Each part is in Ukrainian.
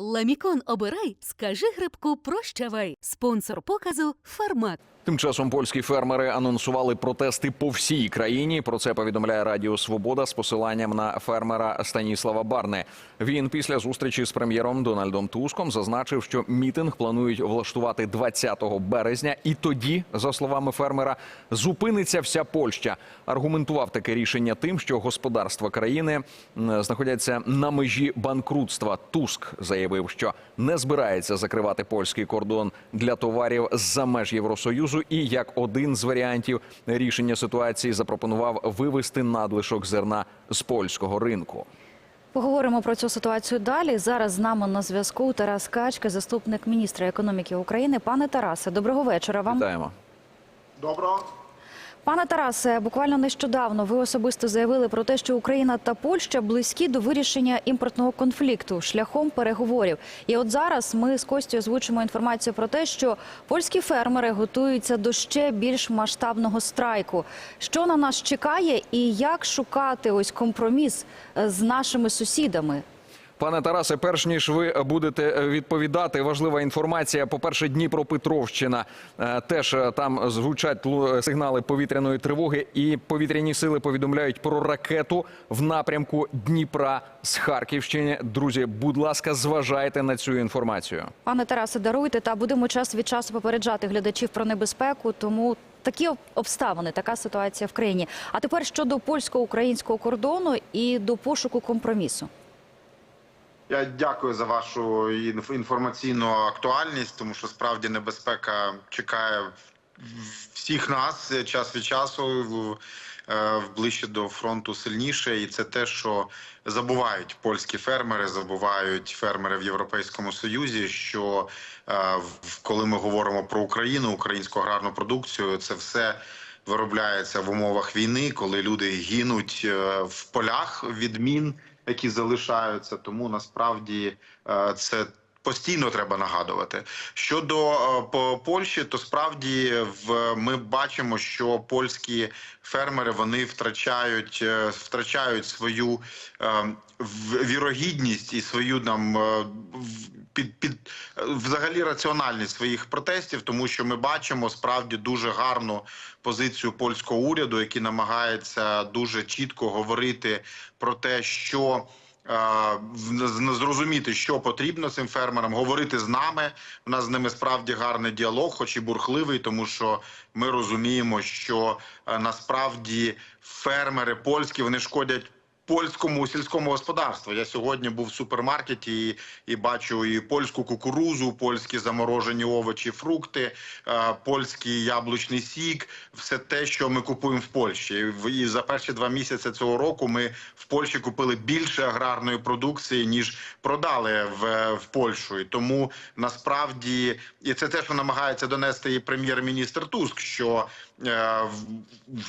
Ламікон обирай, скажи грибку прощавай. Спонсор показу Фармак. Тим часом польські фермери анонсували протести по всій країні. Про це повідомляє Радіо Свобода з посиланням на фермера Станіслава Барни. Він після зустрічі з прем'єром Дональдом Туском зазначив, що мітинг планують влаштувати 20 березня, і тоді, за словами фермера, зупиниться вся Польща. Аргументував таке рішення тим, що господарства країни знаходяться на межі банкрутства. Туск заявив, що не збирається закривати польський кордон для товарів з-за меж Євросоюзу, і як один з варіантів рішення ситуації запропонував вивести надлишок зерна з польського ринку. Поговоримо про цю ситуацію далі. Зараз з нами на зв'язку Тарас Качка, заступник міністра економіки України. Пане Тарасе, доброго вечора вам. Вітаємо. Доброго. Пане Тарасе, буквально нещодавно ви особисто заявили про те, що Україна та Польща близькі до вирішення імпортного конфлікту шляхом переговорів. І от зараз ми з Костю озвучимо інформацію про те, що польські фермери готуються до ще більш масштабного страйку. Що на нас чекає, і як шукати ось компроміс е, з нашими сусідами? Пане Тарасе, перш ніж ви будете відповідати, важлива інформація. По перше, Дніпропетровщина Е, теж е, там звучать сигнали повітряної тривоги, і повітряні сили повідомляють про ракету в напрямку Дніпра з Харківщини. Друзі, будь ласка, зважайте на цю інформацію. Пане Тарасе, даруйте та будемо час від часу попереджати глядачів про небезпеку. Тому такі обставини, така ситуація в країні. А тепер щодо польсько-українського кордону і до пошуку компромісу. Я дякую за вашу інф- інформаційну актуальність, тому що справді небезпека чекає всіх нас час від часу е, ближче до фронту сильніше, і це те, що забувають польські фермери, забувають фермери в Європейському Союзі. Що е, коли ми говоримо про Україну, українську аграрну продукцію, це все. Виробляється в умовах війни, коли люди гинуть е, в полях від мін, які залишаються. Тому насправді е, це постійно треба нагадувати. Щодо е, по Польщі, то справді в ми бачимо, що польські фермери вони втрачають е, втрачають свою е, вірогідність і свою нам під під взагалі раціональність своїх протестів, тому що ми бачимо справді дуже гарну позицію польського уряду, який намагається дуже чітко говорити про те, що. е, Зрозуміти, що потрібно цим фермерам, говорити з нами. У нас з ними справді гарний діалог, хоч і бурхливий, тому що ми розуміємо, що е, насправді фермери польські вони шкодять польському сільському господарству. Я сьогодні був в супермаркеті і, і бачу і польську кукурузу, польські заморожені овочі, фрукти, е, польський яблучний сік, все те, що ми купуємо в Польщі. І за перші два місяці цього року ми в Польщі купили більше аграрної продукції ніж продали в, в Польщу. І тому насправді і це те, що намагається донести і прем'єр-міністр Туск, що е,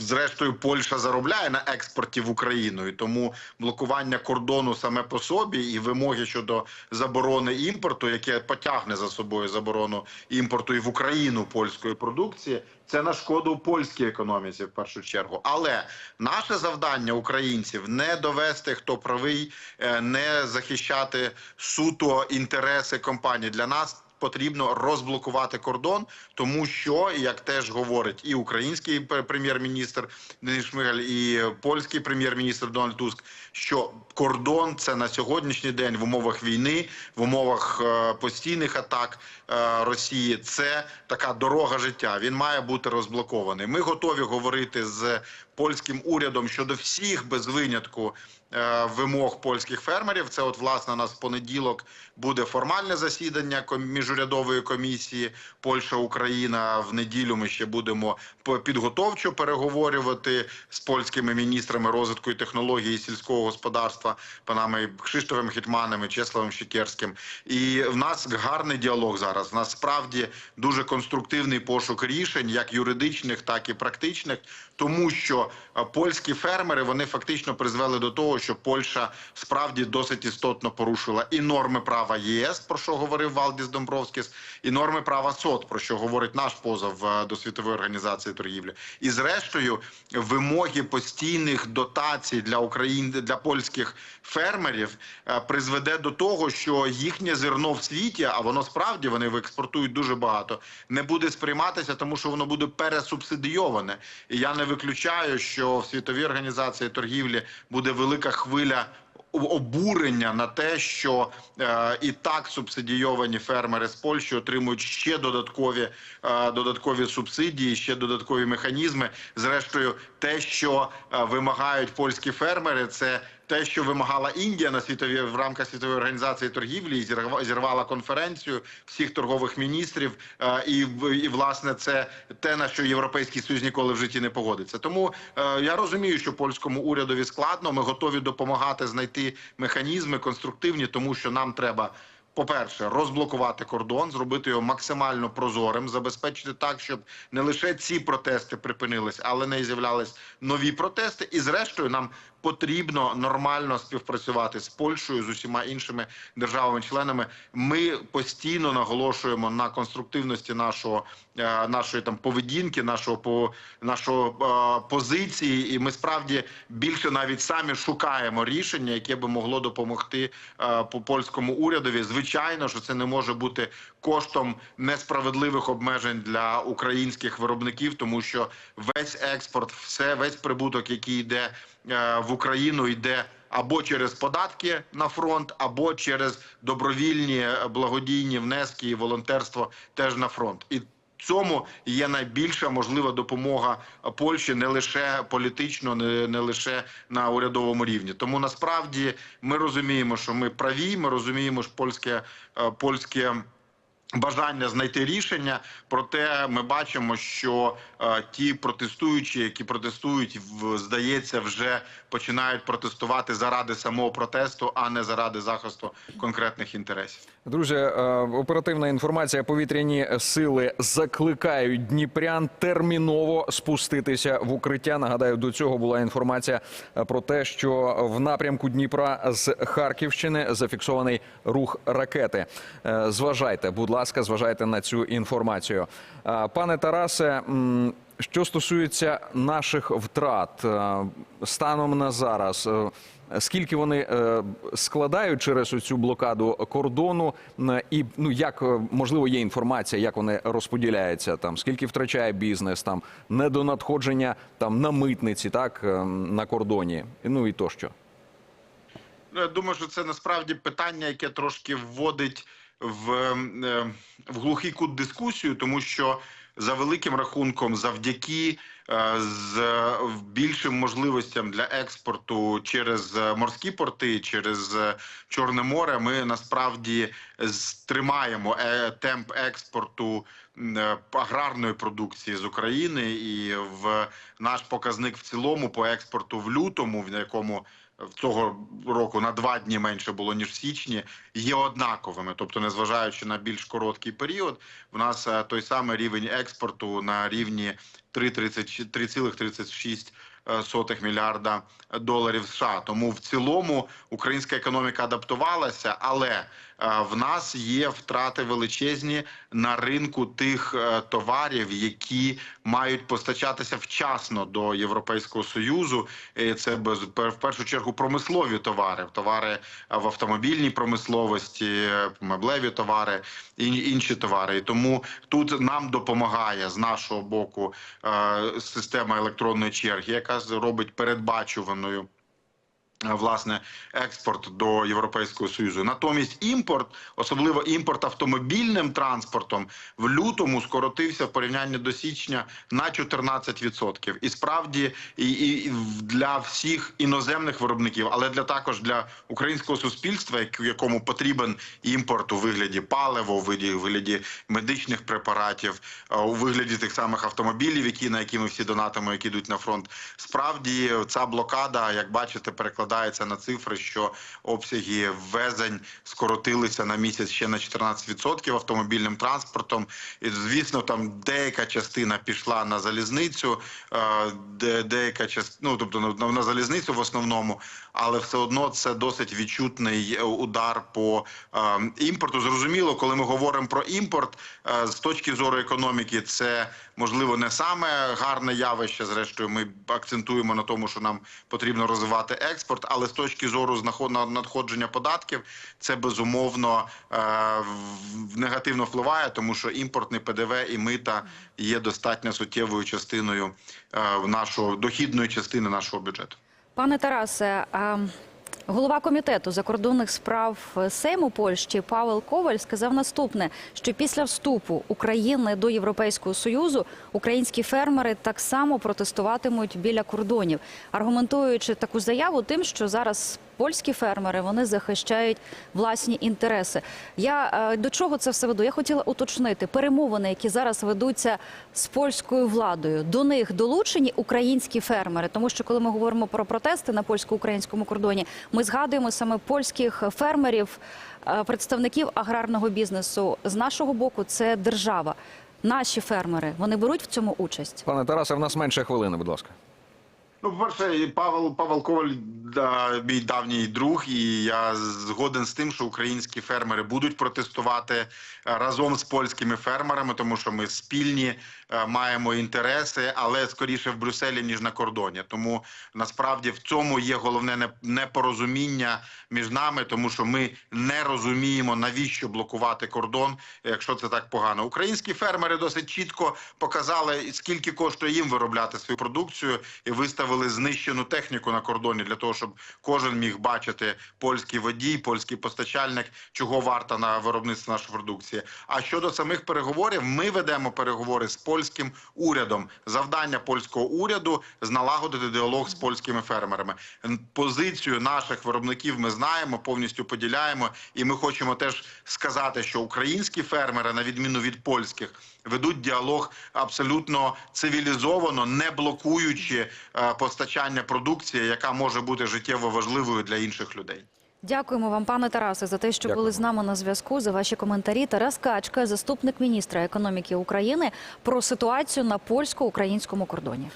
зрештою Польща заробляє на експорті в Україну, і тому блокування кордону саме по собі і вимоги щодо заборони імпорту, яке потягне за собою заборону імпорту і в Україну польської продукції. Це на шкоду польській економіці в першу чергу. Але наше завдання українців не довести, хто правий, е, не захищати суто інтереси компаній. Для нас потрібно розблокувати кордон, тому що як теж говорить і український прем'єр-міністр Денис Шмигаль, і польський прем'єр-міністр Дональд Туск, що кордон це на сьогоднішній день в умовах війни, в умовах е, постійних атак е, Росії. Це така дорога життя. Він має бути розблокований. Ми готові говорити з польським урядом щодо всіх без винятку е, вимог польських фермерів. Це, от власне, у нас в понеділок буде формальне засідання міжурядової комісії Польща Україна. В неділю ми ще будемо підготовчо переговорювати з польськими міністрами розвитку і технології сільського господарства, панами Кшиштофом Хітманом і Чеславом Щекерським. І в нас гарний діалог зараз. У нас справді дуже конструктивний пошук рішень, як юридичних, так і практичних, тому що е, польські фермери вони фактично призвели до того, що Польща справді досить істотно порушила і норми права ЄС, про що говорив Валдіс Домбровськіс, і норми права СОТ, про що говорить наш позов е, до світової організації торгівлі, і зрештою вимоги постійних дотацій для України для польських фермерів е, призведе до того, що їхнє зерно в світі, а воно справді вони експортують дуже багато, не буде сприйматися, тому що воно буде пересубсидійоване. І я не виключаю, що в світовій організації торгівлі буде велика хвиля. Обурення на те, що е, і так субсидійовані фермери з Польщі отримують ще додаткові е, додаткові субсидії, ще додаткові механізми. Зрештою, те, що е, вимагають польські фермери, це те, що вимагала Індія на світовій в рамках світової організації торгівлі, зірвала конференцію всіх торгових міністрів. е, І, і власне це те на що європейський союз ніколи в житті не погодиться. Тому е, я розумію, що польському урядові складно. Ми готові допомагати знайти механізми конструктивні, тому що нам треба. По-перше, розблокувати кордон, зробити його максимально прозорим, забезпечити так, щоб не лише ці протести припинились, але не з'являлись нові протести. І зрештою, нам потрібно нормально співпрацювати з Польщею з усіма іншими державами-членами. Ми постійно наголошуємо на конструктивності нашого е, нашої там поведінки, нашого по нашого е, позиції, і ми справді більше навіть самі шукаємо рішення, яке би могло допомогти е, по польському урядові. Звичайно, що це не може бути коштом несправедливих обмежень для українських виробників, тому що весь експорт, все весь прибуток, який йде е, в Україну, йде. Або через податки на фронт, або через добровільні е, благодійні внески і волонтерство теж на фронт. І цьому є найбільша можлива допомога Польщі не лише політично, не, не лише на урядовому рівні. Тому насправді ми розуміємо, що ми праві. Ми розуміємо, що польське е, польське. Бажання знайти рішення, проте ми бачимо, що е, ті протестуючі, які протестують, в, здається, вже починають протестувати заради самого протесту, а не заради захисту конкретних інтересів. Друзі, е, оперативна інформація. Повітряні сили закликають Дніпрян терміново спуститися в укриття. Нагадаю, до цього була інформація е, про те, що в напрямку Дніпра з Харківщини зафіксований рух ракети. Е, Зважайте, будь ласка, зважайте на цю інформацію. Е, Пане Тарасе. Що стосується наших втрат е, станом на зараз, е, скільки вони складають через цю блокаду кордону, і ну як можливо є інформація, як вони розподіляються там, скільки втрачає бізнес, там недонадходження там на митниці, так на кордоні, ну і тощо. Ну, я думаю, що це насправді питання, яке трошки вводить в, е, в глухий кут дискусію, тому що за великим рахунком, завдяки е, з більшим можливостям для експорту через е, морські порти, через Чорне море, ми насправді стримаємо темп експорту аграрної продукції з України, і в наш показник в цілому по експорту в лютому, в якому цього року на два дні менше було ніж в січні, є однаковими. Тобто, незважаючи на більш короткий період, в нас е, той самий рівень експорту на рівні 3,30 3,36 е, сотих мільярда доларів США. Тому в цілому українська економіка адаптувалася, але в нас є втрати величезні на ринку тих е, товарів, які мають постачатися вчасно до Європейського союзу. Це в першу чергу промислові товари, товари е, в автомобільній промисловості, е, меблеві товари і інші товари. І тому тут нам допомагає з нашого боку е, система електронної черги, яка робить передбачуваною. Е, Власне, експорт до Європейського союзу. Натомість імпорт, особливо імпорт автомобільним транспортом, в лютому скоротився в порівнянні до січня на 14%. І справді, і, і для всіх іноземних виробників, але для також для українського суспільства, як- якому потрібен імпорт у вигляді палива, у вигляді медичних препаратів, е, у вигляді тих самих автомобілів, які на які ми всі донатимо, які йдуть на фронт. Справді ця блокада, як бачите, перекладається закладається на цифри, що обсяги ввезень скоротилися на місяць ще на 14% автомобільним транспортом. І звісно, там деяка частина пішла на залізницю, е, де деяка частина, ну тобто на, на залізницю в основному, але все одно це досить відчутний удар по е, імпорту. Зрозуміло, коли ми говоримо про імпорт е, з точки зору економіки, це можливо не саме гарне явище. Зрештою, ми акцентуємо на тому, що нам потрібно розвивати експорт, але з точки зору надходження податків, це безумовно е, негативно впливає, тому що імпортний ПДВ і мита є достатньо суттєвою частиною е, нашого дохідної частини нашого бюджету. Пане Тарасе, а голова комітету закордонних справ Сейму Польщі Павел Коваль сказав наступне: що після вступу України до Європейського союзу українські фермери так само протестуватимуть біля кордонів, аргументуючи таку заяву тим, що зараз. Польські фермери вони захищають власні інтереси. Я е, до чого це все веду? Я хотіла уточнити перемовини, які зараз ведуться з польською владою. До них долучені українські фермери, тому що коли ми говоримо про протести на польсько-українському кордоні, ми згадуємо саме польських фермерів, е, представників аграрного бізнесу. З нашого боку, це держава. Наші фермери вони беруть в цьому участь. Пане Тарасе, в нас менше хвилини, будь ласка. Ну, по-перше, Павел Павел Коваль да, мій давній друг, і я згоден з тим, що українські фермери будуть протестувати е, разом з польськими фермерами, тому що ми спільні е, маємо інтереси, але скоріше в Брюсселі ніж на кордоні. Тому насправді в цьому є головне непорозуміння між нами, тому що ми не розуміємо навіщо блокувати кордон, якщо це так погано. Українські фермери досить чітко показали, скільки коштує їм виробляти свою продукцію, і виставили знищену техніку на кордоні для того, щоб кожен міг бачити польський водій, польський постачальник, чого варта на виробництво нашої продукції. А щодо самих переговорів, ми ведемо переговори з польським урядом. Завдання польського уряду з налагодити діалог з польськими фермерами. Позицію наших виробників ми знаємо, повністю поділяємо, і ми хочемо теж сказати, що українські фермери, на відміну від польських, ведуть діалог абсолютно цивілізовано, не блокуючи е, постачання продукції, яка може бути життєво важливою для інших людей. Дякуємо вам, пане Тарасе, за те, що Дякую. були з нами на зв'язку. За ваші коментарі. Тарас Качка, заступник міністра економіки України, про ситуацію на польсько-українському кордоні.